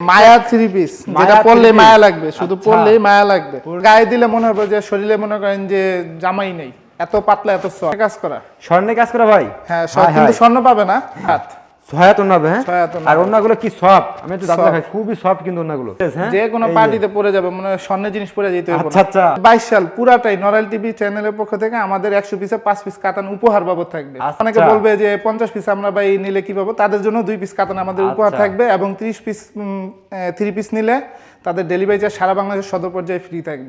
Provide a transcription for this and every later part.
মায়া three piece যেটা পরলে মায়া লাগবে শুধু পড়লেই মায়া লাগবে। গায়ে দিলে মনে হবে যে শরীরে মনে করেন যে জামাই নেই এত পাতলা এত কাজ করা স্বর্ণে কাজ করা ভাই? হ্যাঁ কিন্তু স্বর্ণ পাবে না হাত। হ্যাঁ? আর অন্যগুলো কি সফট আমি একটু দাঁত দেখাই খুবই সফট কিন্তু অন্যগুলো। হ্যাঁ? যে কোনো পার্টিতে পরে যাবে মনে স্বর্ণের জিনিস পরে যেতে হবে। আচ্ছা, আচ্ছা। সাল পুরাটাই টিভি চ্যানেলের পক্ষ থেকে আমাদের একশো পিসে পাঁচ পিস কাতান উপহার বাবদ থাকবে। আচ্ছা। অনেকে বলবে যে পঞ্চাশ পিস আমরা ভাই নিলে কি পাবো? তাদের জন্য দুই পিস কাতান আমাদের উপহার। থাকবে এবং ত্রিশ পিস থ্রি পিস নিলে তাদের ডেলিভারি চার্জ সারা বাংলাদেশের সদর পর্যায়ে ফ্রি থাকবে।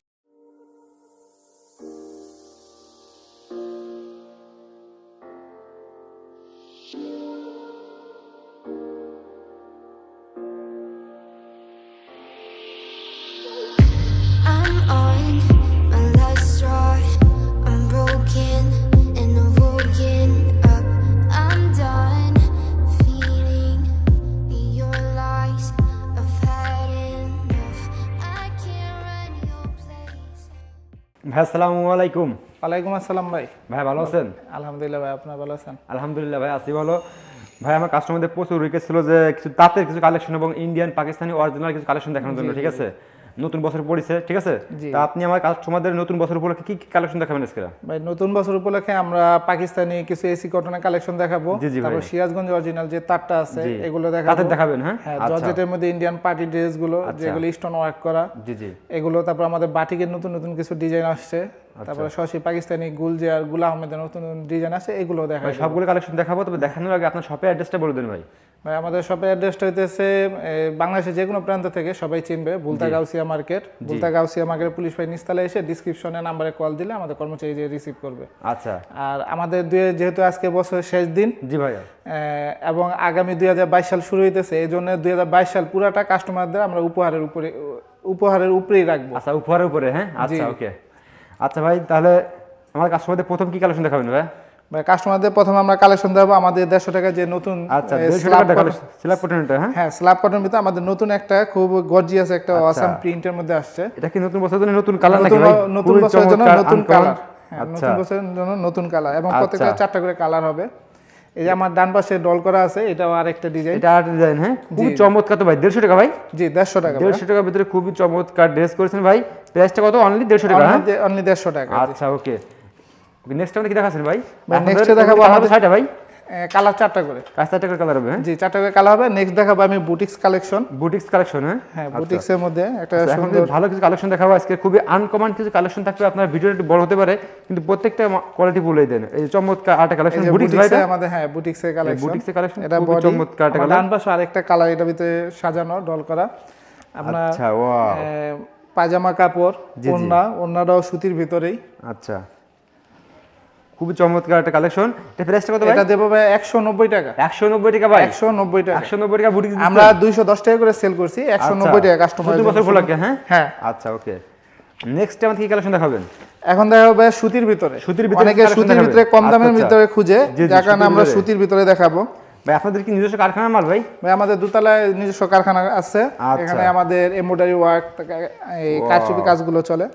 আসসালামু আলাইকুম। ওয়ালাইকুম আসসালাম ভাই। ভাই ভালো আছেন? আলহামদুলিল্লাহ ভাই আপনার ভালো আছেন? আলহামদুলিল্লাহ ভাই আছি ভালো। ভাই আমার কাস্টমারদের প্রচুর রিকোয়েস্ট ছিল যে কিছু তাঁতের কিছু কালেকশন এবং ইন্ডিয়ান পাকিস্তানি অরিজিনাল কিছু কালেকশন দেখানোর জন্য ঠিক আছে? নতুন বছর পড়েছে ঠিক আছে? তা আপনি আমার কাস্টমারদের নতুন বছর উপলক্ষে কি কি কালেকশন দেখাবেন আজকে? ভাই নতুন বছর উপলক্ষে আমরা পাকিস্তানি কিছু এসি কটনের কালেকশন দেখাবো। তারপর সিরাজগঞ্জ অরিজিনাল যে তারটা আছে এগুলো দেখাবো। দেখাবেন হ্যাঁ? হ্যাঁ আচ্ছা। জর্জেটের মধ্যে ইন্ডিয়ান পার্টি ড্রেসগুলো আচ্ছা। যেগুলো স্টোন ওয়ার্ক করা। জি জি। এগুলো তারপর আমাদের বাটিকের নতুন নতুন কিছু ডিজাইন আসছে। আচ্ছা। তারপরে শশী পাকিস্তানি গুলজিয়ারগুলা আহমেদের নতুন নতুন ডিজাইন আছে এগুলো দেখা ভাই সবগুলো কালেকশন দেখাবো তবে দেখানোর আগে আপনার শপের অ্যাড্রেসটা বলে দেন ভাই। ভাই আমাদের শপের অ্যাড্রেসটা হইতেছে বাংলাদেশের যে কোনো প্রান্ত থেকে সবাই চিনবে Bulta Gausia market. Bulta Gausia market police ভাই নিস্তালে এসে ডিসক্রিপশনে নাম্বারে কল দিলে আমাদের কর্মচারী যে রিসিভ করবে। আচ্ছা। আর আমাদের দুই যেহেতু আজকে বছরের শেষ দিন জি ভাইয়া। এবং আগামী দুই হাজার বাইশ সাল শুরু হইতেছে এই জন্য দুই হাজার বাইশ সাল পুরাটা কাস্টমারদের আমরা উপহারের উপরে উপহারের উপরেই রাখব। আচ্ছা উপহারের উপরে হ্যাঁ? আচ্ছা ওকে আচ্ছা ভাই তাহলে আমার কাস্টমারদের প্রথম কি কালেকশন দেখাবেন ভাই ভাই কাস্টমারদের প্রথমে আমরা কালেকশন দেবো আমাদের দেড়শো টাকা যে নতুন আচ্ছা সিলাপ পটেনটা হ্যাঁ? হ্যাঁ স্ল্যাব কটন ভিতরে আমাদের নতুন একটা খুব গর্জিয়াস একটা আচ্ছা। অসাম প্রিন্টের মধ্যে আসছে। এটা কি নতুন বছরের জন্য নতুন কালার নাকি নতুন ভাই? নতুন বছরের জন্য নতুন কালার হ্যাঁ আচ্ছা। নতুন বছরের জন্য নতুন কালার এবং আচ্ছা। প্রত্যেকটা চারটা করে কালার হবে। এই যে আমার ডান পাশে ডল করা আছে এটাও আরেকটা ডিজাইন এটা আর্ট ডিজাইন হ্যাঁ? খুবই চমৎকার তো ভাই দেড়শো টাকা ভাই? জি দেড়শো টাকা দেড়শো টাকার ভিতরে খুবই চমৎকার ড্রেস করেছেন ভাই। প্রাইসটা কত? অনলি দেড়শো টাকা হ্যাঁ? অনলি দেড়শো টাকা আচ্ছা ওকে নেক্সট টাইম কি দেখাচ্ছেন ভাই? দেখাবো আমাদের- ছয়টা ভাই? কালার চারটা করে। কাজ টাকার কালার হবে হ্যাঁ? জি চারটা করে কালার হবে। নেক্সট দেখাবো আমি বুটিক্স কালেকশন বুটিক্স কালেকশন হ্যাঁ? হ্যাঁ বুটিক্সের মধ্যে একটা আচ্ছা, সুন্দর ভালো কিছু কালেকশন দেখাবো আজকে খুবই আনকমন কিছু কালেকশন থাকবে আপনার ভিডিওটা একটু বড় হতে পারে কিন্তু প্রত্যেকটা কোয়ালিটি বলেই দেন। এই চমৎকার কালেকশন বুটিক্স ভাই আমাদের হ্যাঁ বুটিক্সের কালেকশন বুটিক্সের কালেকশন এটা চমৎকার কালার ডান পাশে আরেকটা কালার এটার ভিতরে সাজানো ডল করা। আপনার আচ্ছা ওয়াও পায়জামা কাপড়। ওড়না ওড়নাটাও সুতির ভিতরেই। আচ্ছা। খুবই চমৎকার একটা কালেকশন এটা প্রাইসটা কত ভাই? এটা দেবো ভাই একশো নব্বই টাকা। একশো নব্বই টাকা ভাই? একশো নব্বই টাকা। একশো নব্বই টাকা বুটিক্স আমরা দুইশো দশ টাকা করে সেল করছি একশো নব্বই টাকা কাস্টমার প্রতি বছর উপলক্ষে হ্যাঁ? হ্যাঁ। আচ্ছা ওকে নেক্সট আমাদের কি কালেকশন দেখাবেন? এখন দেখা হবে সুতির ভিতরে। সুতির ভিতরে অনেকে সুতির ভিতরে কম দামের আচ্ছা, আচ্ছা। ভিতরে খুঁজে জি, জি, যার কারণে আমরা সুতির ভিতরে দেখাবো। ভাই আপনাদের কি নিজস্ব কারখানা মাল ভাই? ভাই আমাদের দুতলায় নিজস্ব কারখানা আছে। আচ্ছা। এখানে আমাদের এমব্রয়ডারি ওয়ার্ক এই কারচুপি কাজগুলো চলে।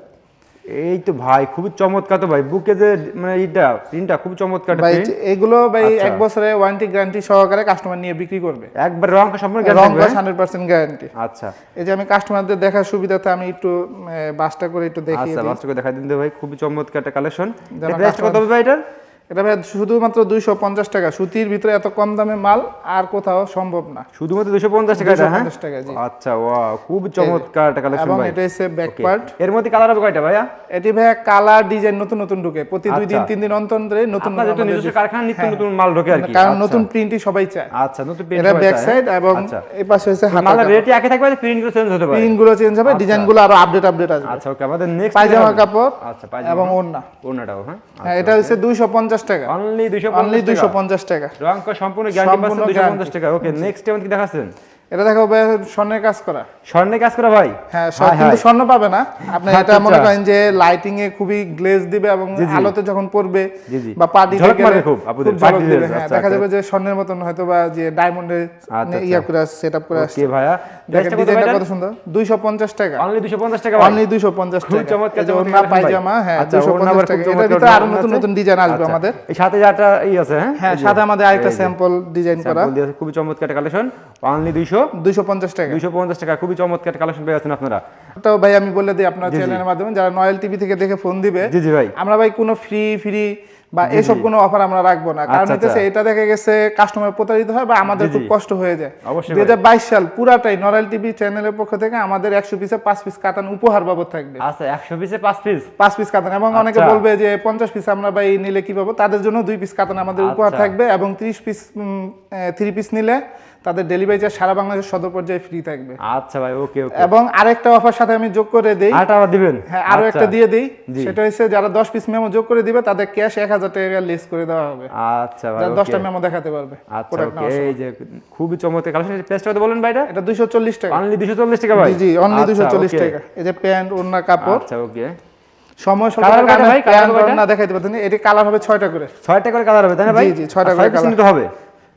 এই তো ভাই খুব চমৎকার তো ভাই। বুকে যে মানে এইটা প্রিন্টটা খুব চমৎকার ভাই এগুলো ভাই আচ্ছা। এক বছরে ওয়ারেন্টি গ্যারান্টি সহকারে কাস্টমার নিয়ে বিক্রি করবে। একবার রং সম্পূর্ণ গ্যারান্টি রং থাকবে, হ্যাঁ? হান্ড্রেড পার্সেন্ট গ্যারান্টি আচ্ছা। এই যে আমি কাস্টমারদের দেখার সুবিধাতে আমি একটু বাসটা করে একটু দেখিয়ে দিই। আচ্ছা বাসটা করে দেখাই দিন ভাই খুব চমৎকার একটা কালেকশন এটা কত হবে ভাই এটার? এটা ভাই শুধুমাত্র দুইশো পঞ্চাশ টাকা। সুতির ভিতরে এত কম দামে মাল আর কোথাও সম্ভব না। শুধুমাত্র দুশো পঞ্চাশ টাকা হ্যাঁ? 250 টাকা, জি। আচ্ছা ওয়া খুব চমৎকার একটা কালেকশন ভাই। এটা হচ্ছে ব্যাক পার্ট এর মধ্যে কালার হবে কয়টা ভাইয়া? এটি ভাই কালার ডিজাইন নতুন নতুন ঢুকে। প্রতি দুই দিন আচ্ছা। তিন দিন অন্তর অন্তরে নতুন আমাদের নিজস্ব কারখানা নিত্য নতুন মাল ঢোকে আর কি। কারণ আচ্ছা। নতুন প্রিন্টই সবাই চায়। আচ্ছা নতুন print এটা ব্যাক সাইড হ্যাঁ? এবং আচ্ছা। এই পাশে হচ্ছে হাতা মালের রেটই একই থাকবে প্রিন্টগুলো চেঞ্জ হতে পারে। প্রিন্টগুলো চেঞ্জ হবে ডিজাইনগুলো আরও আপডেট আপডেট আসবে। আচ্ছা ওকে আমাদের নেক্সট পায়জামা কাপড় আচ্ছা পায়জামা এবং ওড়না। ওড়নাটাও হ্যাঁ? হ্যাঁ এটা হচ্ছে দুইশো পঞ্চাশ টাকা। অনলি 250 অনলি টাকা। দুইশো পঞ্চাশ টাকা। রং সম্পূর্ণ গ্যারান্টি পাচ্ছেন 250 টাকা। ওকে নেক্সট টাইম কি দেখাচ্ছেন? এটা দেখো ভাই স্বর্ণের কাজ করা। স্বর্ণে কাজ করা ভাই? হ্যাঁ কিন্তু স্বর্ণ পাবে না। আপনি আচ্ছা, এটা মনে আচ্ছা। করেন যে লাইটিং এ খুবই গ্লেজ দিবে এবং। আলোতে যখন পড়বে। বা পার্টি মারবে খুব, আপুদের, party dress, হ্যাঁ আচ্ছা, দেখা আচ্ছা। যাবে যে স্বর্ণের মতন হয়তো বা যে ডায়মন্ডের আচ্ছা, ইয়া করে সেটআপ করে আসছে। ভাইয়া। ডিজাইনটা কত সুন্দর। 250 টাকা। অনলি 250 টাকা অনলি 250 খুব টাকা। চমৎকার যে চমৎকার ওড়না collection পায়জামা হ্যাঁ আচ্ছা, 250 টাকা। এটার ভিতরে আরও নতুন নতুন ডিজাইন আসবে আচ্ছা, আমাদের। এই সাথে যাটা ই আছে হ্যাঁ? হ্যাঁ সাথে আমাদের আরেকটা স্যাম্পল ডিজাইন করা। খুবই চমৎকার কালেকশন অনলি 250 দুইশো দুইশো পঞ্চাশ টাকা। দুইশো পঞ্চাশ টাকা খুবই চমৎকার কালেকশন পেয়ে যাচ্ছেন আপনারা। তো ভাই আমি বলে দিই আপনার চ্যানেলের মাধ্যমে যারা নয়েল টিভি থেকে দেখে ফোন দিবে জি জি ভাই। আমরা ভাই কোনো ফ্রি ফ্রি বা এসব কোনো অফার আমরা রাখব না। কারণ। এটা দেখা গেছে কাস্টমার প্রতারিত হয় বা আমাদের খুব কষ্ট হয়ে যায়। দুই হাজার বাইশ সাল পুরাটাই নরাল টিভি চ্যানেলের পক্ষ থেকে আমাদের একশো পিসে পাঁচ পিস কাতান উপহার বাবদ থাকবে। আচ্ছা একশো পিসে পাঁচ পিস পাঁচ পিস কাতান এবং অনেকে আচ্ছা। বলবে যে পঞ্চাশ পিস আমরা ভাই নিলে কি পাবো? তাদের জন্য দুই পিস কাতান আমাদের উপহার আচ্ছা। থাকবে এবং ত্রিশ পিস থ্রি পিস নিলে তাদের ডেলিভারি চার্জ সারা বাংলাদেশ সদর পর্যায়ে ফ্রি থাকবে। আচ্ছা ভাই ওকে ওকে এবং আরেকটা অফার সাথে আমি যোগ করে দেই। আটা দিবেন? হ্যাঁ আরও আচ্ছা। একটা দিয়ে দিই। সেটা হচ্ছে যারা দশ পিস মেমো যোগ করে দিবে তাদের ক্যাশ এক হাজার টাকা লেস করে দেওয়া হবে। আচ্ছা ভাই যারা okay। দশটা মেমো দেখাতে পারবে আচ্ছা ওকে এই যে খুবই চমৎকার কালেকশন প্রেসটা কত বলেন ভাইটা এটা? দুইশো চল্লিশ টাকা। অনলি দুশো চল্লিশ টাকা ভাই? জি জি অনলি আচ্ছা, দুইশো চল্লিশ okay। টাকা। এই যে প্যান্ট ওড়না কাপড়। আচ্ছা ওকে সময় কারণে ভাই? কয়টা? ওড়না দেখাইতে পারতেন এটি কালার হবে ছয়টা করে। ছয়টা করে কালার হবে তাই না ভাই? জি, জি, ছয়টা করে। নিতে হবে?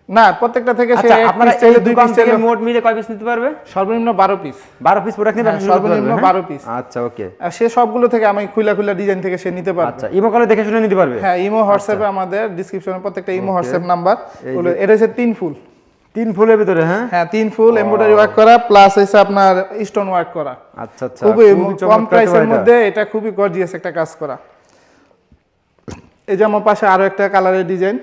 না প্রত্যেকটা থেকে সে আচ্ছা আপনারা এই চাইলে দুই পিস থেকে চাইলে মোট মিলে কয় পিস নিতে পারবে? সর্বনিম্ন বারো পিস বারো পিস প্রোডাক্ট নিতে হ্যাঁ, সর্বনিম্ন 12 piece। আচ্ছা ওকে। আর সে সবগুলো থেকে আমি খুলা খুলা ডিজাইন থেকে সে নিতে পারবে। আচ্ছা ইমো কলে দেখে শুনে নিতে পারবে? হ্যাঁ ইমো হোয়াটসঅ্যাপে আমাদের ডিসক্রিপশনে প্রত্যেকটা ইমো হোয়াটসঅ্যাপ নাম্বার এটা হচ্ছে তিন ফুল। তিন ফুলের ভিতরে হ্যাঁ? হ্যাঁ তিন ফুল এমব্রয়ডারি ওয়ার্ক করা প্লাস হচ্ছে আপনার স্টোন ওয়ার্ক করা। আচ্ছা আচ্ছা খুবই কম প্রাইসের এটা। মধ্যে এটা খুবই গর্জিয়াস একটা কাজ করা। এই যে আমার পাশে আরও একটা কালারের ডিজাইন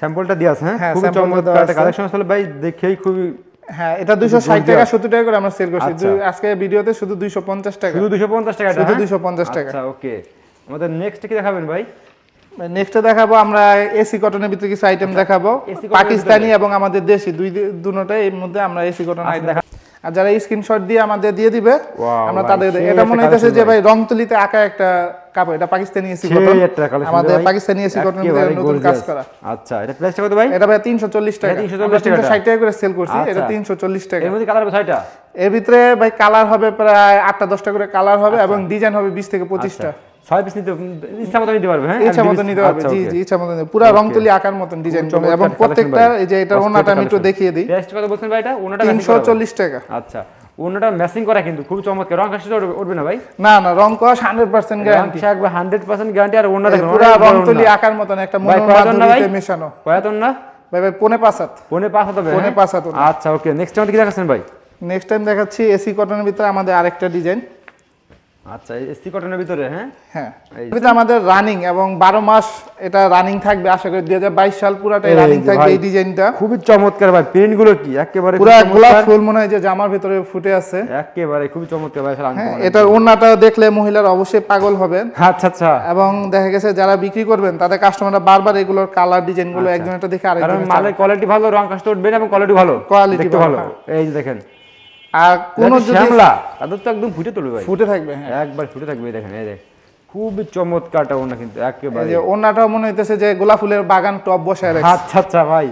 স্যাম্পলটা দিয়ে আছে হ্যাঁ? হ্যাঁ, খুবই চমৎকার একটা কালেকশন আসলে ভাই দেখেই খুবই হ্যাঁ এটা দুইশো ষাট। টাকা সত্তর টাকা করে আমরা সেল করছি। আচ্ছা। আজকে ভিডিওতে শুধু দুইশো পঞ্চাশ টাকা। শুধু দুশো পঞ্চাশ টাকা শুধু 250 টাকা। আচ্ছা ওকে আমাদের নেক্সট কি দেখাবেন ভাই? নেক্সটে দেখাবো আমরা এসি কটনের ভিতরে কিছু আইটেম দেখাবো। Cotton এর পাকিস্তানি এবং আমাদের দেশি দুই দুটোটাই এর মধ্যে আমরা এসি কটন আচ্ছা, দেখা- আর যারা স্ক্রিনশট দিয়ে আমাদের দিয়ে দিবে আমরা তাদের এটা মনে হইতেছে যে ভাই। ভাই রং তুলিতে আঁকা একটা কাপড় এটা পাকিস্তানি এসি কটন আমাদের পাকিস্তানি এসি কটন নতুন কাজ করা। আচ্ছা এটা প্রাইসটা কত ভাই? এটা ভাই তিনশো চল্লিশ টাকা। 340 টাকা। 360 টাকা করে সেল করছি এটা আচ্ছা। তিনশো চল্লিশ টাকা। এর মধ্যে কালার হবে এর ভিতরে ভাই কালার হবে প্রায় আটটা দশটা করে কালার হবে এবং ডিজাইন হবে বিশ থেকে পঁচিশটা। আচ্ছা। ছয় পিস নিতে ইচ্ছা মতো নিতে পারবে হ্যাঁ? ইচ্ছা মতো নিতে পারবে। আচ্ছা, জি জি ইচ্ছা মতো নিতে- পুরা রং তুলি আকার মতন ডিজাইন এবং প্রত্যেকটা এই যে এটা অস্থির ওনাটা আমি একটু দেখিয়ে দিই। প্রাইসটা কত বলছেন ভাই এটা? ওনাটা টাকা। আচ্ছা। ওনাটা ম্যাচিং করা কিন্তু খুব চমৎকার। রং কাশি উঠবে না ভাই? না না রং কস হান্ড্রেড পার্সেন্ট গ্যারান্টি থাকবে একবার হান্ড্রেড পার্সেন্ট গ্যারান্টি আর অন্য দেখুন পুরো রং তুলি আকার মতন একটা? মেশানো। কয়াতন না ভাই ভাই পনে পাঁচ হাত। পনে পাঁচ হতে হবে পোনে হ্যাঁ? পাঁচ হাত আচ্ছা ওকে নেক্সট টাইম কি দেখাচ্ছেন ভাই? নেক্সট টাইম দেখাচ্ছি এসি কটনের ভিতরে আমাদের আরেকটা ডিজাইন আচ্ছা এসি কটনের ভিতরে হ্যাঁ? হ্যাঁ। এটা আমাদের রানিং এবং বারো মাস এটা রানিং থাকবে আশা করি দুই হাজার বাইশ সাল পুরাটাই রানিং থাকবে এই ডিজাইনটা খুবই চমৎকার ভাই প্রিন্টগুলো কি? একেবারে পুরা গোলাপ ফুল মনে হয় যে জামার ভিতরে ফুটে আছে। একেবারে খুবই চমৎকার ভাই হ্যাঁ এটার ওড়নাটা দেখলে মহিলারা অবশ্যই পাগল হবেন। আচ্ছা আচ্ছা। এবং দেখা গেছে যারা বিক্রি করবেন তাদের কাস্টমাররা বারবার এগুলোর কালার ডিজাইনগুলো একজন একটা দেখে আরেকজন মালের কোয়ালিটি ভালো রং কাস্ট উঠবে এবং কোয়ালিটি ভালো। দেখতে ভালো, ভালো। এই যে দেখেন আর কোন শ্যামলা। তাদের তো একদম ফুটে তুলবে ভাই। ফুটে থাকবে হ্যাঁ। একবার ফুটে থাকবে দেখেন এই দেখ খুবই চমৎকারটা ওনা কিন্তু একেবারে। মনে হইতেছে যে গোলাপ ফুলের বাগান টপ বসায় রাখছে। আচ্ছা আচ্ছা ভাই।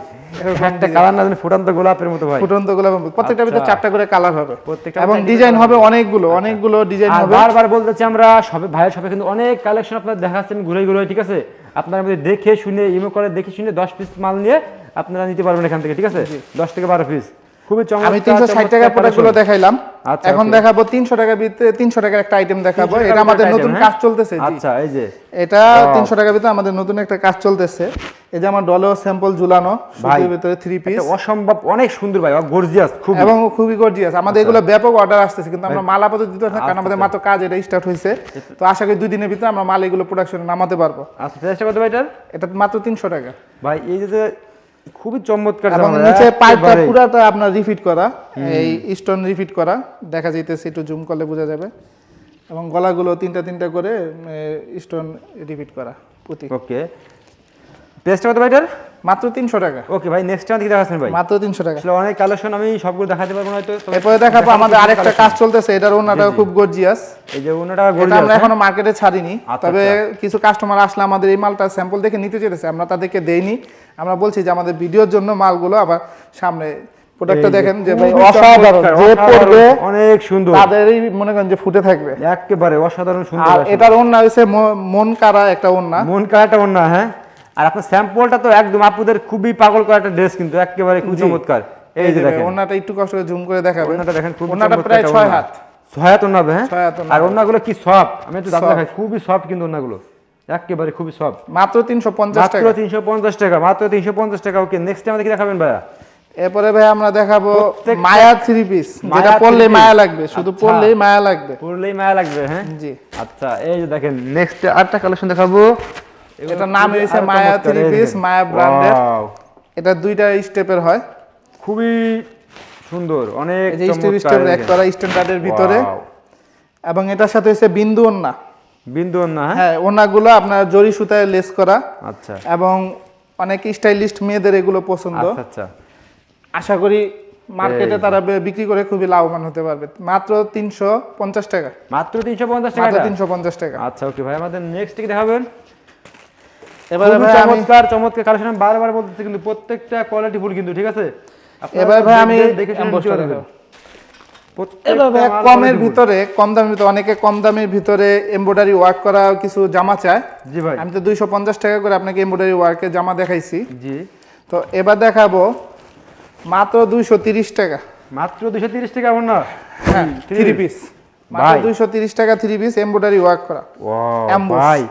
একটা কালার না জানি ফুটান্ত গোলাপের মতো ভাই। ফুটন্ত গোলাপ প্রত্যেকটা ভিতরে আচ্ছা। চারটা করে কালার হবে। প্রত্যেকটা এবং ডিজাইন হবে অনেকগুলো অনেকগুলো ডিজাইন আর হবে। বারবার বলতেছি আমরা সবে ভাইয়ের সবে কিন্তু অনেক কালেকশন আপনার দেখাচ্ছেন ঘুরে ঘুরে ঠিক আছে? আপনারা আমাদের দেখে শুনে ইমো করে দেখে শুনে দশ পিস মাল নিয়ে আপনারা নিতে পারবেন এখান থেকে ঠিক আছে? দশ থেকে বারো পিস খুবই চমৎকার আমি তিনশো ষাট চমৎকার টাকা প্রোডাক্টগুলো collection। দেখাইলাম। আচ্ছা, এখন দেখাবো তিনশো টাকার ভিতরে তিনশো টাকার একটা আইটেম দেখাবো। এটা আমাদের নতুন কাজ হ্যাঁ? চলতেছে আচ্ছা এই যে। এটা তিনশো টাকার ভিতরে আমাদের নতুন একটা কাজ চলতেছে। এই যে আমার ডলেও স্যাম্পল ঝুলানো সুতির ভিতরে থ্রি পিস এটা অসম্ভব অনেক সুন্দর ভাই গর্জিয়াস খুব এবং খুবই গর্জিয়াস আমাদের আচ্ছা। এগুলো ব্যাপক অর্ডার আসতেছে কিন্তু আমরা মাল আপাতত দিতে না, কারণ আমাদের মাত্র কাজ এটা স্টার্ট হয়েছে। তো আশা করি দুই দিনের ভিতরে আমরা মাল এগুলো প্রোডাকশনে নামাতে পারব। আচ্ছা প্রাইসটা কত ভাই এটার? এটা মাত্র তিনশো টাকা। ভাই এই যে খুবই চমৎকার এবং জামা, নিচে পাইপটা পুরাটা আপনার রিফিট করা। এই স্টোন রিফিট করা। দেখা যাইতেছে একটু জুম করলে বোঝা যাবে। এবং গলাগুলো তিনটা তিনটা করে স্টোন রিপিট করা প্রতি ওকে প্রাইসটা কত ভাই এটার মাত্র তিনশো টাকা। ওকে ভাই নেক্সট টাইম কি দেখাচ্ছেন ভাই। মাত্র তিনশো টাকা। আসলে অনেক কালেকশন আমি সবগুলো দেখাতে পারব না হয়তো এরপরে দেখাবো আমাদের আরেকটা কাজ চলতেছে এটার ওনাটাও খুব গর্জিয়াস এই যে ওনাটা গর্জিয়াস আমরা এখনও মার্কেটে ছাড়িনি। আচ্ছা, তবে আচ্ছা। কিছু কাস্টমার আসলে আমাদের এই মালটা স্যাম্পল দেখে নিতে চেয়েছে আমরা তাদেরকে দেইনি। আমরা বলছি যে আমাদের ভিডিওর জন্য মালগুলো আবার সামনে প্রোডাক্টটা দেখেন যে ভাই অসাধারণ যে পড়বে অনেক সুন্দর। তাদেরই মনে করেন যে ফুটে থাকবে। একেবারে অসাধারণ সুন্দর আর এটার ওন্না মন কারা একটা ওন্না মন কাটা ওনা হ্যাঁ? আর আপনার স্যাম্পলটা তো একদম আপুদের খুবই পাগল করা একটা ড্রেস কিন্তু একেবারে খুব চমৎকার। এই যে দেখেন। ওন্নাটা একটু কষ্ট করে জুম করে দেখাবেন। ওনাটা দেখেন খুব ওন্নাটা প্রায় ছয় হাত। ছয় হাত ওনা হ্যাঁ? আর ওনাগুলো কি সফট আমি একটু দাম দেখাই খুবই সফট কিন্তু ওনাগুলো একেবারে খুবই সফট। মাত্র তিনশো পঞ্চাশ মাত্র টাকা। তিনশো পঞ্চাশ টাকা মাত্র তিনশো পঞ্চাশ টাকা। ওকে নেক্সট টাইম কি দেখাবেন ভাইয়া? এরপরে ভাই আমরা দেখাবো মায়া থ্রি পিস যেটা মায়া পরলে মায়া লাগবে শুধু আচ্ছা। পরলেই মায়া লাগবে। পড়লেই মায়া লাগবে হ্যাঁ? জি। আচ্ছা এই যে দেখেন নেক্সট আরেকটা কালেকশন দেখাবো। এটা নাম হয়েছে মায়া থ্রি পিস মায়া ব্র্যান্ডের এটা দুইটা স্টেপের হয়। খুবই সুন্দর অনেক স্টেপ স্টেপ এক। করা স্ট্যান্ডার্ডের ভিতরে। এবং এটার সাথে হচ্ছে বিন্দু ওন্না বিন্দু না হ্যাঁ? হ্যাঁ ওনাগুলো আপনার জরি সুতায় লেস করা। আচ্ছা। এবং অনেক স্টাইলিস্ট মেয়েদের এগুলো পছন্দ। আচ্ছা আচ্ছা। আশা করি মার্কেটে তারা বিক্রি করে খুবই লাভবান হতে পারবে। মাত্র তিনশো পঞ্চাশ টাকা। মাত্র তিনশো পঞ্চাশ টাকা? তিনশো পঞ্চাশ টাকা। আচ্ছা ওকে ভাই আমাদের নেক্সট কি দেখাবেন। এবারে ভাই আমি চমৎকার চমৎকার কালেকশন বারবার বলতেছি কিন্তু প্রত্যেকটা কোয়ালিটি ফুল কিন্তু ঠিক আছে? এবার ভাই আমি দেখে মাল কমের ভিতরে কম দামের ভিতরে অনেকে কম দামের ভিতরে এমব্রয়ডারি ওয়ার্ক করা কিছু জামা চায়। জি ভাই। আমি তো দুইশো পঞ্চাশ টাকা করে আপনাকে এমব্রয়ডারি ওয়ার্কের জামা দেখাইছি। জি। তো এবার দেখাবো মাত্র দুইশো তিরিশ টাকা। মাত্র দুশো তিরিশ টাকা এমন না হ্যাঁ থ্রি পিস মাত্র। দুইশো তিরিশ টাকা থ্রি পিস এমব্রয়ডারি ওয়ার্ক করা। ভাই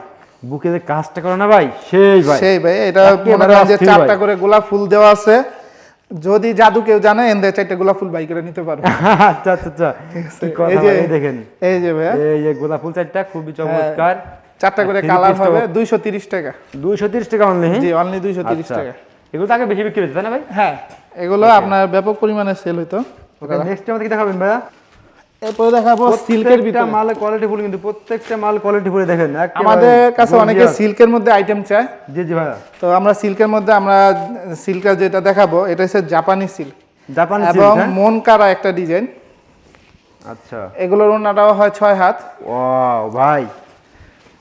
বুকে যে কাজটা করো না ভাই? সেই ভাই। সেই ভাই এটা মনে করেন যে চারটা করে গোলাপ ফুল দেওয়া আছে। যদি জাদু কেউ জানে এন্দে চাইতে গোলাপ ফুল বাই করে নিতে পারবে আচ্ছা আচ্ছা আচ্ছা। এই যে এই দেখেন। এই যে ভাই এই যে গোলাপ ফুল চারটা খুবই চমৎকার। চারটা করে কালার হবে দুইশো তিরিশ টাকা। দুইশো তিরিশ টাকা অনলি জি অনলি দুইশো তিরিশ আচ্ছা। টাকা। এগুলো আগে বেশি বিক্রি হতো না ভাই? হ্যাঁ এগুলো আপনার ব্যাপক পরিমাণে সেল হইতো। ওকে নেক্সট টাইম কি দেখাবেন ভাইয়া? এরপরে দেখাবো সিল্কের ভিতরে। মাল কোয়ালিটি ফুল কিন্তু প্রত্যেকটা মাল কোয়ালিটি ফুল দেখেন আমাদের কাছে অনেকে সিল্কের মধ্যে আইটেম চায়। জি জি ভাইয়া। তো আমরা সিল্কের মধ্যে আমরা সিল্কার যেটা দেখাবো এটা হচ্ছে জাপানি সিল্ক জাপানি এবং মন কারা একটা ডিজাইন আচ্ছা। এগুলোর ওনাটাও হয় ছয় হাত। ওয়াও ভাই।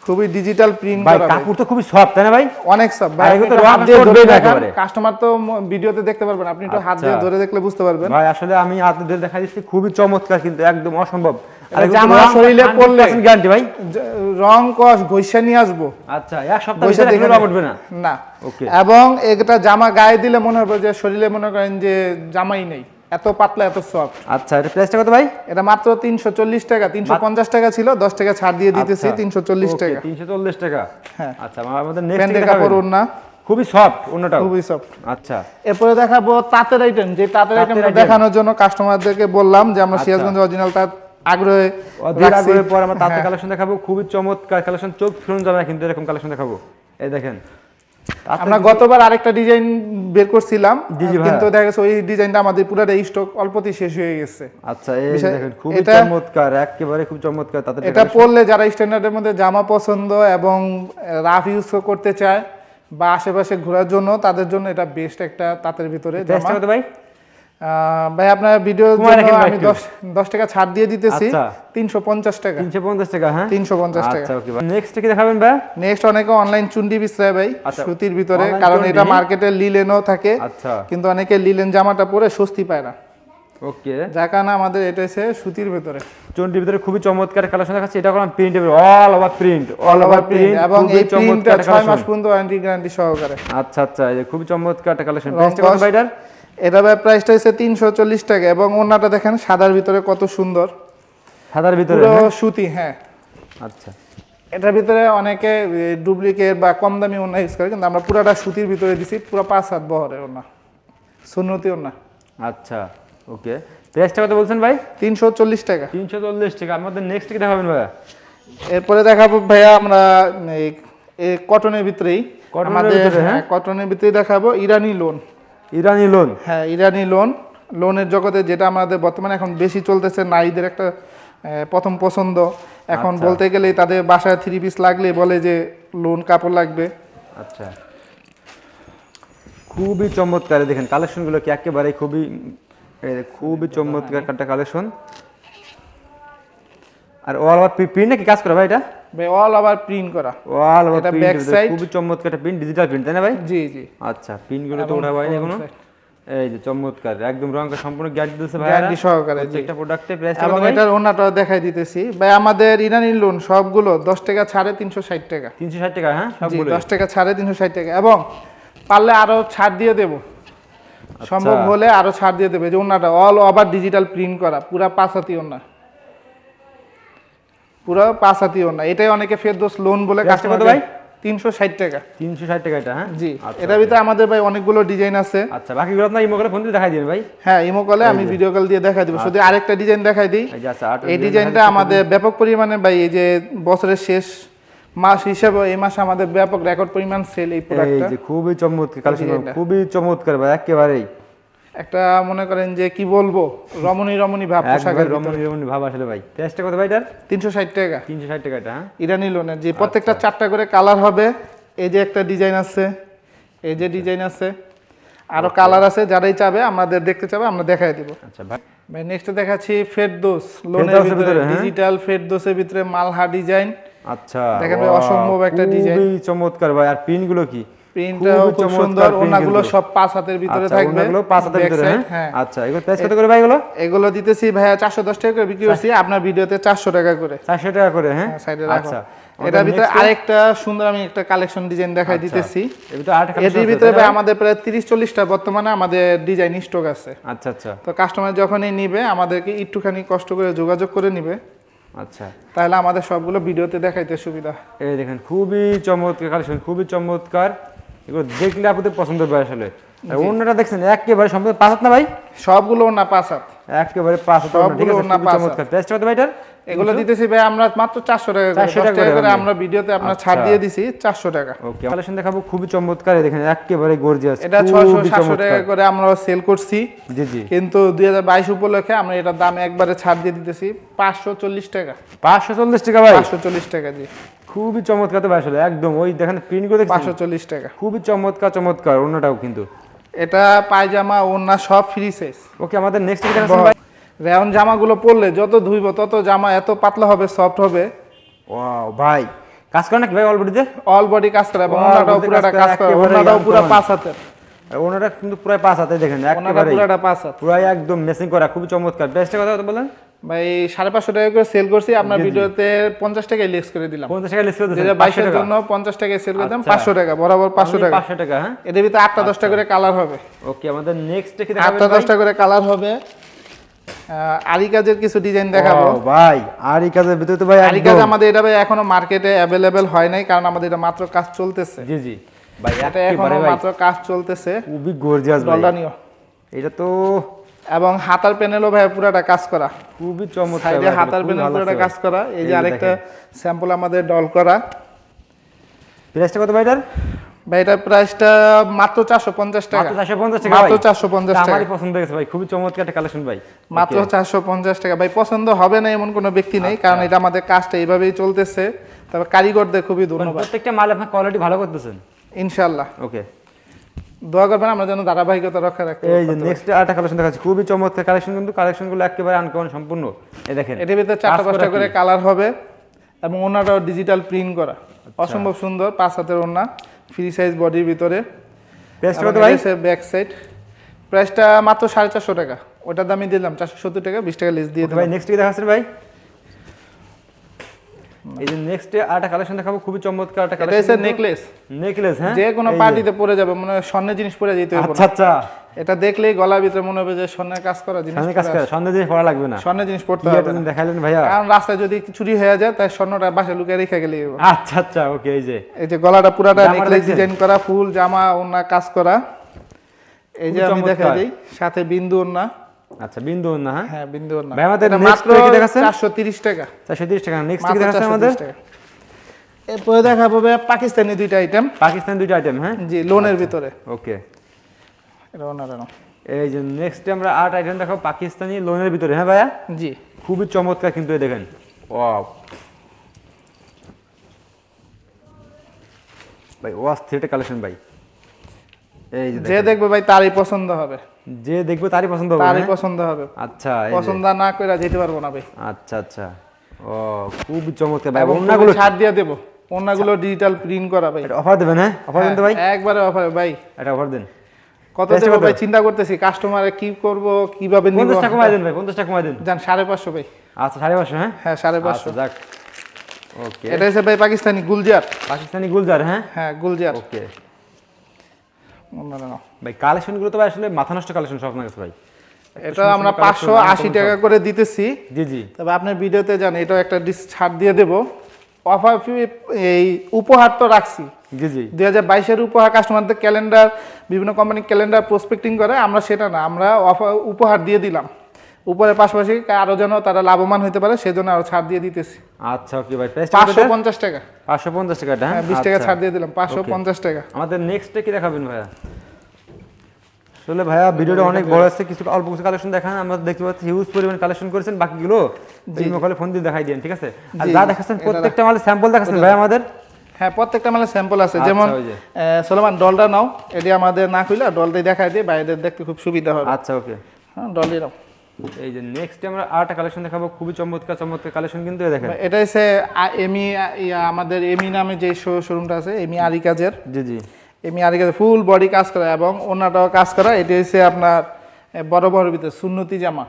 খুবই ডিজিটাল প্রিন্ট ভাই কাপড় তো খুবই সফট তাই না ভাই? অনেক সব আর এগুলো তো রং করবে না একেবারে। কাস্টমার তো ভিডিওতে দেখতে পারবেন আপনি একটু হাত আচ্ছা। দিয়ে ধরে দেখলে বুঝতে পারবেন। ভাই আসলে আমি দেখা দিচ্ছি খুবই চমৎকার কিন্তু একদম অসম্ভব। আর এটা জামা শরীরে পরলে- গ্যারান্টি ভাই। রং কস ঘষে নিয়ে আসব। আচ্ছা এক সপ্তাহ ঘষে রং উঠবে না? না। Okay. এবং এটা জামা গায়ে দিলে মনে হবে যে শরীরে মনে করেন যে জামাই নেই। এত পাতলা এত সফট আচ্ছা এটা প্রাইসটা কত ভাই? এটা মাত্র তিনশো চল্লিশ টাকা তিনশো পঞ্চাশ টাকা ছিল দশ টাকা ছাড় দিয়ে দিতেছি আচ্ছা। চল্লিশ Okay, টাকা। 340 টাকা। হ্যাঁ। আচ্ছা আমাদের নেক্সট প্যান্টের কাপড় না খুবই সফট অন্যটাও খুবই সফট আচ্ছা। এরপরে দেখাবো তাঁতের আইটেম যে তাঁতের আইটেম দেখানোর জন্য কাস্টমারদেরকে বললাম যে আমরা আচ্ছা। সিরাজগঞ্জ অরিজিনাল তাঁত আগ্রহে আগ্রহের পর আমরা তাতে হ্যাঁ। কালেকশন দেখাবো। খুবই চমৎকার কালেকশন চোখ ফিরুন যাবে না কিন্তু এরকম কালেকশন দেখাবো। এই দেখেন। আমরা গতবার আরেকটা ডিজাইন বের করছিলাম কিন্তু দেখা গেছে ওই ডিজাইনটা আমাদের পুরোটা স্টক অল্পতেই শেষ হয়ে গেছে। আচ্ছা এই দেখেন খুব এটা- চমৎকার একেবারে খুব চমৎকার তাতে এটা পরলে যারা স্ট্যান্ডার্ডের মধ্যে জামা পছন্দ এবং রাফ ইউজ করতে চায় বা আশেপাশে ঘোরার জন্য তাদের জন্য এটা বেস্ট একটা তাঁতের ভিতরে জামা। ভাই? ভাই আপনার ভাই আমি একটু। দশ দশ টাকা ছাড় দিয়ে দিতেছি। আচ্ছা। তিনশো পঞ্চাশ টাকা। তিনশো পঞ্চাশ টাকা হ্যাঁ? তিনশো পঞ্চাশ টাকা। আচ্ছা ওকে নেক্সট কি দেখাবেন ভাই? নেক্সট অনেকে অনলাইন চুন্ডি বিছরায় ভাই আচ্ছা, সুতির ভিতরে কারণ এটা মার্কেটে লিলেনও থাকে। আচ্ছা। কিন্তু অনেকে লিলেন জামাটা পরে স্বস্তি পায় না। ওকে আমাদের এটা হচ্ছে সুতির ভিতরে। চন্ডির ভিতরে খুবই চমৎকার কালেকশন দেখাচ্ছে। এটা করলাম print all over print all over print এবং এই প্রিন্টটা মাস পর্যন্ত ওয়ারেন্টি গ্যারান্টি সহকারে। আচ্ছা আচ্ছা এই খুবই চমৎকার একটা কালেকশন কত ভাই এটা ভাই প্রাইসটা হচ্ছে তিনশো চল্লিশ টাকা এবং ওনাটা দেখেন সাদার ভিতরে কত সুন্দর। সাদার ভিতরে হ্যাঁ? সুতি হ্যাঁ। আচ্ছা। এটার ভিতরে অনেকে ডুপ্লিকেট বা কম দামি ওনা ইউজ করে কিন্তু আমরা পুরাটা সুতির ভিতরে দিছি পুরো পাঁচ হাত বহরের ওনা সুন্নতি ওনা আচ্ছা ওকে। প্রাইসটা কত বলছেন ভাই? তিনশো চল্লিশ টাকা। তিনশো চল্লিশ টাকা। আমাদের নেক্সট কি দেখাবেন ভাইয়া? এরপরে দেখাবো ভাইয়া আমরা কটনের ভিতরেই কটনের আমাদের ভিতরে, হ্যাঁ? হ্যাঁ, কটনের ভিতরেই দেখাবো ইরানি লোন ইরানি লোন হ্যাঁ ইরানি লোন লোনের জগতে যেটা আমাদের বর্তমানে এখন বেশি চলতেছে নারীদের একটা প্রথম পছন্দ। এখন আচ্ছা। বলতে গেলে তাদের বাসায় থ্রি পিস লাগলে বলে যে লোন কাপড় লাগবে। আচ্ছা। খুবই চমৎকার দেখেন কালেকশনগুলো কি একেবারে খুবই খুবই চমৎকার একটা কালেকশন আর অল ওভার প্রিন্ট নাকি কাজ করে ভাই এটা? অল ওভার প্রিন্ট করা। অল ওভার এটা প্রিন্ট back side। খুবই চমৎকার একটা প্রিন্ট ডিজিটাল প্রিন্ট তাই না ভাই? জি জি। আচ্ছা পিনগুলো তো এবং ওঠা হয়নি এখনও? এই যে চমৎকার একদম রঙটা সম্পূর্ণ গ্যারান্টি দিচ্ছে ভাই গ্যারান্টি সহকারে জি। একটা প্রোডাক্টে প্রাইস এবং এটার ওনাটা দেখাই দিতেছি। ভাই আমাদের ইরানি লোন সবগুলো দশ টাকা ছাড়ে তিনশো ষাট টাকা। 360 টাকা হ্যাঁ? সবগুলো দশ টাকা ছাড়ে তিনশো ষাট টাকা। এবং পারলে আরও ছাড় দিয়ে দেবো। আচ্ছা। সম্ভব হলে আরও ছাড় দিয়ে দেবে। যে ওনাটা অল ওভার ডিজিটাল প্রিন্ট করা পুরা পাঁচাতি ওনা পুরো পাঁচাতি না। এটাই অনেকে ফেরদোস লোন বলে কত ভাই? তিনশো ষাট টাকা। তিনশো ষাট টাকা এটা হ্যাঁ? জি। আচ্ছা, এটার ভিতরে আমাদের ভাই অনেকগুলো ডিজাইন আছে। আচ্ছা বাকিগুলো আপনার ইমো করে ফোন দিয়ে দেখাই দিন ভাই। হ্যাঁ ইমো কলে আমি ভিডিও কল দিয়ে দেখাই দিব। শুধু আরেকটা ডিজাইন দেখাই দিই। এই আচ্ছা ডিজাইনটা আমাদের ব্যাপক পরিমাণে ভাই এই যে বছরের শেষ মাস হিসেবে এই মাসে আমাদের ব্যাপক রেকর্ড পরিমাণ সেল এই প্রোডাক্টটা খুবই চমৎকার কালেকশন খুবই চমৎকার ভাই একেবারেই। একটা মনে করেন যে কি বলব রমণী রমণী ভাব পোশাকের রমণী রমণী ভাব আসলে ভাই। প্রাইসটা কত ভাই এটার? তিনশো ষাট টাকা। তিনশো ষাট টাকা এটা হ্যাঁ? ইরানি লোনের যে প্রত্যেকটা চারটা করে কালার হবে এই যে একটা ডিজাইন আছে এই যে ডিজাইন আছে আরও কালার আছে যারাই চাবে আমাদের দেখতে চাবে আমরা দেখাই দিব। আচ্ছা ভাই। ভাই নেক্সট দেখাচ্ছি ফেরদোস লোনের ভিতরে ভিতরে, হ্যাঁ? ডিজিটাল ফেরদোসের ভিতরে মালহা ডিজাইন। আচ্ছা দেখেন ভাই, অসম্ভব একটা ডিজাইন। খুবই চমৎকার ভাই আর পিনগুলো কি? প্রিন্টটাও খুব সুন্দর ওনাগুলো সব পাঁচ হাতের ভিতরে আচ্ছা, থাকবে। ওনাগুলো পাঁচ হাতের ভিতরে হ্যাঁ? হ্যাঁ। আচ্ছা এগুলো প্রাইস কত করে ভাই এগুলো? এগুলো দিতেছি ভাইয়া চারশো দশ টাকা করে বিক্রি করছি আপনার ভিডিওতে চারশো টাকা করে। চারশো টাকা করে হ্যাঁ? সাইডে রাখো। আচ্ছা এটার ভিতরে আরেকটা সুন্দর আমি একটা কালেকশন ডিজাইন দেখাই দিতেছি। এর ভিতরে এটির ভিতরে ভাই আমাদের প্রায় তিরিশ চল্লিশটা বর্তমানে আমাদের ডিজাইন স্টক আছে। আচ্ছা আচ্ছা। তো কাস্টমার যখনই নিবে আমাদেরকে একটুখানি কষ্ট করে যোগাযোগ করে নিবে। আচ্ছা। তাহলে আমাদের সবগুলো ভিডিওতে দেখাইতে সুবিধা। এই দেখেন খুবই চমৎকার কালেকশন খুবই চমৎকার। এগুলো দেখলে আপনাদের পছন্দ হবে আসলে। অন্যটা দেখছেন একেবারে সম্পূর্ণ পাঁচ হাত না ভাই? সবগুলো না পাঁচ হাত। একেবারে পাঁচ হাত ঠিক সবগুলো আছে ওড়না খুবই পাঁচ হাত। চমৎকার প্রাইসটা কত ভাই এটার? এগুলো দিতেছি ভাই আমরা মাত্র চারশো টাকা 400 টাকা করে আমরা ভিডিওতে আপনার ছাড় আচ্ছা। দিয়ে দিছি চারশো টাকা। ওকে কালেকশন দেখাবো খুবই চমৎকার। দেখেন একেবারে গর্জিয়াস এটা ছয়শো সাতশো টাকা করে আমরা সেল করছি। জি জি। কিন্তু দুই হাজার বাইশ উপলক্ষে আমরা এটার দাম একবারে ছাড় দিয়ে দিতেছি পাঁচশো চল্লিশ টাকা। পাঁচশো চল্লিশ টাকা ভাই? পাঁচশো চল্লিশ টাকা জি। খুবই চমৎকার তো ভাই আসলে একদম। ওই দেখেন প্রিন্ট করে পাঁচশো চল্লিশ টাকা। খুবই চমৎকার চমৎকার অন্যটাও কিন্তু। এটা পায়জামা ওড়না সব ফ্রি সাইজ ওকে আমাদের নেক্সট রেয়ন জামাগুলো পরলে যত ধুইব তত জামা এত পাতলা হবে সফট হবে। ও ভাই কাজ করেন নাকি ভাই অলরেডিতে অল বডি কাজ করে এবং ওনাটাও পুরাটা কাজ করে, করে ওনাটাও পুরো। পাঁচ হাতের। ওনাটা কিন্তু পুরাই পাঁচ হাতে দেখেন একেবারে পাঁচ হাত পুরাই একদম মেসিং করা খুবই চমৎকার। বেস্টের কথা বলেন? ভাই সাড়ে পাঁচশো টাকা করে সেল করছি। আপনার ভিডিওতে পঞ্চাশ টাকায় লেস করে দিলাম। পঞ্চাশ টাকা বাইশের জন্য পঞ্চাশ টাকায় সেল করে দিলাম আচ্ছা। পাঁচশো টাকা বরাবর পাঁচশো টাকা। পাঁচশো টাকা হ্যাঁ? এটার ভিতরে আটটা দশটা করে কালার হবে। ওকে আমাদের নেক্সট আটটা দশটা করে কালার হবে। আরি কাজের কিছু ডিজাইন দেখাবো। ভাই আর কাজের ভিতরে তো ভাই আরি কাজ আমাদের এটা ভাই এখনও মার্কেটে অ্যাভেলেবেল হয় নাই কারণ আমাদের এটা মাত্র কাজ চলতেছে। জি জি। ভাই এটা এখনও মাত্র কাজ চলতেছে। খুবই গর্জিয়াস ভাই। এটা তো এবং হাতার প্যানেলও ভাই পুরাটা কাজ করা। খুবই চমৎকার সাইডে হাতার প্যানেল পুরাটা কাজ করা। এই যে আরেকটা স্যাম্পল আমাদের ডল করা। প্রাইসটা কত ভাই এটার ভাই এটার প্রাইসটা মাত্র চারশো পঞ্চাশ টাকা। মাত্র চারশো পঞ্চাশ টাকা মাত্র ভাই। চারশো পঞ্চাশ তা টাকা। আমারই পছন্দ হয়েছে ভাই খুবই চমৎকার একটা কালেকশন ভাই। মাত্র চারশো পঞ্চাশ টাকা। ভাই পছন্দ হবে না এমন কোনো ব্যক্তি নেই আচ্ছা। কারণ এটা আমাদের কাজটা এইভাবেই চলতেছে। তবে কারিগরদের খুবই ধন্যবাদ। প্রত্যেকটা মাল আপনার কোয়ালিটি ভালো করতেছেন? ইনশাল্লাহ ওকে দোয়া করবেন আমরা যেন ধারাবাহিকতা রক্ষা রাখতে এই যে নেক্সট আরেকটা কালেকশন দেখাচ্ছি খুবই চমৎকার কালেকশন কিন্তু কালেকশনগুলো একেবারে আনকমন সম্পূর্ণ। এই দেখেন এটার ভিতরে চারটা পাঁচটা করে কালার হবে এবং ওনাটাও ডিজিটাল প্রিন্ট করা। আচ্ছা। অসম্ভব সুন্দর পাঁচ হাতের ওনা ফ্রি সাইজ বডির ভিতরে। ব্যাক সাইড প্রাইসটা মাত্র সাড়ে চারশো টাকা। ওটার দামই দিলাম চারশো সত্তর টাকা বিশ টাকা লিস্ট দিয়ে ভাই নেক্সট কি দেখাচ্ছেন ভাই? এই যে নেক্সট আরেকটা কালেকশন দেখাবো খুবই চমৎকার একটা এটা নেকলেস নেকলেস হ্যাঁ? যে। কোনো পার্টিতে পরে যাবে মনে হয় স্বর্ণের জিনিস পরে যেতে হবে আচ্ছা আচ্ছা। এটা দেখলেই গলার ভিতরে মনে হবে যে স্বর্ণের কাজ করা জিনিস সামনে কাজ করে। সন্ধ্যে জিনিস পড়া লাগবে না। স্বর্ণের জিনিস পড়তে হবে দেখাইলেন ভাইয়া। কারণ রাস্তায় যদি চুরি হয়ে যায় তাই স্বর্ণটা বাসায় লুকিয়ে রেখে গেলে আচ্ছা আচ্ছা ওকে এই যে। এই যে গলাটা পুরাটা নেকলেস ডিজাইন করা ফুল জামা ওনা কাজ করা। এই যে আমি দেখা দিই সাথে বিন্দু ওনা আচ্ছা বিন্দু না হ্যাঁ? হ্যাঁ বিন্দু ওনা ভাই, আমাদের মাত্র কি দেখাচ্ছেন? চারশো তিরিশ টাকা। চারশো তিরিশ টাকা নেক্সট কি দেখাচ্ছেন আমাদের? এরপরে দেখাবো ভাই পাকিস্তানি দুইটা আইটেম পাকিস্তান দুইটা আইটেম হ্যাঁ? জি লোনের ভিতরে। ওকে এটা ওনার। এই যে নেক্সট আমরা আট আইটেম দেখাবো পাকিস্তানি লোনের ভিতরে হ্যাঁ ভাইয়া? জি। খুবই চমৎকার কিন্তু এই দেখেন। ওয়াও ভাই ওয়াস থ্রিটা কালেকশন ভাই। যে দেখবে ভাই তারই পছন্দ হবে। যে দেখবে তারই পছন্দ হবে তারই হ্যাঁ? পছন্দ হবে। আচ্ছা পছন্দ না যেতে পারব না ভাই। আচ্ছা আচ্ছা। ও খুবই চমৎকার ভাই। ছাড় দিয়ে দেবো। ডিজিটাল প্রিন্ট করা ভাই। এটা অফার দেবেন হ্যাঁ? অফার দেন তো ভাই? হ্যাঁ, একবারে অফার ভাই। এটা অফার দেন। কত দেবো? ভাই? চিন্তা করতেছি কাস্টমারে কি করব কীভাবে নিব? পঞ্চাশ টাকা কমাই দেন ভাই পঞ্চাশ টাকা কমাই দেন। জান সাড়ে পাঁচশো ভাই। আচ্ছা সাড়ে পাঁচশো হ্যাঁ? হ্যাঁ সাড়ে পাঁচশো। আচ্ছা যাক। ওকে এটা হচ্ছে ভাই পাকিস্তানি গুলজার। পাকিস্তানি গুলজার হ্যাঁ? হ্যাঁ গুলজার। ওকে ভাই কালেকশনগুলো তো ভাই আসলে মাথা নষ্ট কালেকশন সব আপনার কাছে ভাই। এটা আমরা পাঁচশো আশি টাকা করে দিতেছি। জি জি। তবে আপনার ভিডিওতে জান এটাও একটা ডিস ছাড় দিয়ে দেবো। অফার এই উপহার তো রাখছি। জি জি। দুই হাজার বাইশের উপহার কাস্টমারদের ক্যালেন্ডার বিভিন্ন কোম্পানির ক্যালেন্ডার প্রসপেক্টিং করে আমরা সেটা না আমরা অফার উপহার দিয়ে দিলাম। উপরের পাশাপাশি আরও যেন তারা লাভবান হতে পারে সেজন্য আরও ছাড় দিয়ে দিতেছি। আচ্ছা ওকে ভাই। পাঁচশো পঞ্চাশ টাকা। পাঁচশো পঞ্চাশ টাকা হ্যাঁ? হ্যাঁ বিশ টাকা আচ্ছা। ছাড় দিয়ে দিলাম পাঁচশো পঞ্চাশ টাকা। আমাদের নেক্সটে কি দেখাবেন ভাইয়া? আসলে ভাইয়া ভিডিওটা অনেক বড় আছে কিছু অল্প কিছু কালেকশন দেখান আমরা দেখতে পাচ্ছি হিউজ পরিমাণ কালেকশন করেছেন বাকিগুলো কলে ফোন দিয়ে দেখাই দিন ঠিক আছে? আর যা দেখাচ্ছেন প্রত্যেকটা মালে স্যাম্পল দেখাচ্ছেন ভাই আমাদের? হ্যাঁ প্রত্যেকটা মালে স্যাম্পল আছে। আচ্ছা, যেমন সোলোমান ডলটা নাও। এটি আমাদের না খুলে ডলটাই দেখাই দিয়ে বাইরের দেখতে খুব সুবিধা হবে। আচ্ছা ওকে হ্যাঁ ডলই নাও। এই যে নেক্সট আমরা আরেকটা কালেকশন দেখাবো খুবই চমৎকার চমৎকার কালেকশন কিন্তু দেখেন। এটা হচ্ছে এমি আমাদের এমি নামে যে শোরুমটা আছে এমি আরি কাজের জি জি। এমি আরি কাজের ফুল বডি কাজ করা এবং অন্যটাও কাজ করা। এটি হচ্ছে আপনার বড় বড় ভিতরে সুন্নতি জামা।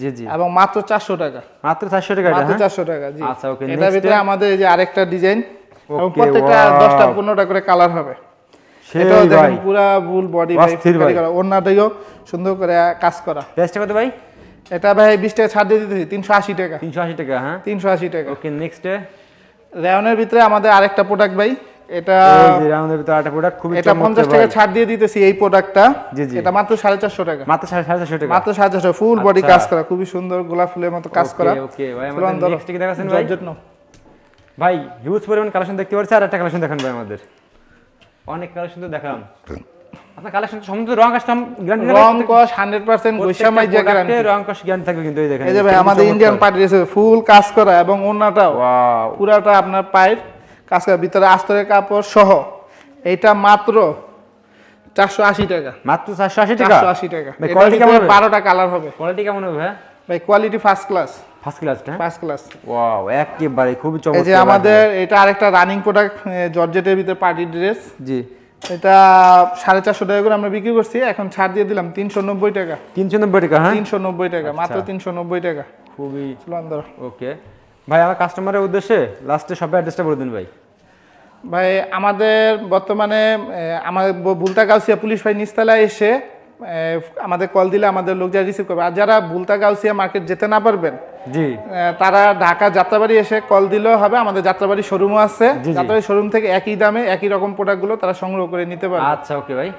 জি জি। এবং মাত্র চারশো টাকা। মাত্র চারশো টাকা মাত্র হ্যাঁ? চারশো টাকা জি। আচ্ছা, okay, এটার ভিতরে আমাদের এই যে আরেকটা ডিজাইন এবং প্রত্যেকটা wow. দশটা পনেরোটা করে কালার হবে। সেই এটাও দেখেন পুরা ফুল বডি ভাই। অন্যটাও সুন্দর করে কাজ করা। প্রাইসটা কত ভাই? এটা ভাই বিশ টাকা ছাড় দিয়ে দিতেছি তিনশো আশি টাকা। তিনশো আশি টাকা হ্যাঁ? তিনশো আশি টাকা। ওকে নেক্সটে রেওনের ভিতরে আমাদের আরেকটা প্রোডাক্ট ভাই এটা রাউন্ডের ভিতরে আরেকটা প্রোডাক্ট খুবই এটা পঞ্চাশ টাকা ছাড় দিয়ে দিতেছি এই প্রোডাক্টটা জি, জি। এটা মাত্র সাড়ে চারশো টাকা। মাত্র সাড়ে চারশো টাকা? মাত্র সাড়ে চারশো ফুল বডি আচ্ছা। কাজ করা খুবই সুন্দর গোলাপ ফুলের মতো কাজ করা। ওকে ভাই আমাদের নেক্সট কি দেখাচ্ছেন ভাই। ভাই হিউজ পরিমাণ কালেকশন দেখতে পাচ্ছি আর একটা কালেকশন দেখান ভাই আমাদের। অনেক কালেকশন তো দেখালাম। আপনার কালেকশন রং কাস্টম গ্যারান্টি রং কস হান্ড্রেড পার্সেন্ট বৈশামাই যে গ্যারান্টি রং কস গ্যারান্টি থাকবে কিন্তু এই দেখেন এই যে ভাই আমাদের ইন্ডিয়ান পার্টি রয়েছে ফুল কাজ করা এবং পুরাটা আপনার পায়ের কাজ করা ভিতরে আস্তরের কাপড় সহ। এইটা মাত্র চারশো আশি টাকা। মাত্র 480 টাকা? চারশো আশি টাকা। ভাই এটার কোয়ালিটি কেমন বারোটা কালার হবে। কোয়ালিটি কেমন হবে ভাই? Quality first class first class first class wow একেবারে খুবই এই চমৎকার যে আমাদের এটা আরেকটা রানিং প্রোডাক্ট জর্জেটের ভিতরে পার্টি ড্রেস জি। এটা সাড়ে চারশো টাকা করে আমরা বিক্রি করছি। এখন ছাড় দিয়ে দিলাম তিনশো নব্বই টাকা। 390 টাকা হ্যাঁ? তিনশো নব্বই টাকা মাত্র আচ্ছা। তিনশো নব্বই টাকা। খুবই। ওকে। ভাই আমার কাস্টমারের উদ্দেশ্যে লাস্টে সবাই অ্যাড্রেসটা বলে দিন ভাই। ভাই আমাদের বর্তমানে আমাদের বুলতা গাউসিয়া পুলিশ ভাই নিস্তালায় এসে আমাদের কল দিলে আমাদের লোক যা রিসিভ করবে। আর যারা বুলতা গাউসিয়া মার্কেট যেতে না পারবেন জি। তারা ঢাকা যাত্রাবাড়ি এসে কল দিলেও হবে। আমাদের যাত্রাবাড়ি শোরুমও আছে। যাত্রাবাড়ি শোরুম থেকে একই দামে একই রকম প্রোডাক্টগুলো তারা সংগ্রহ করে নিতে পারবে। আচ্ছা ওকে ভাই।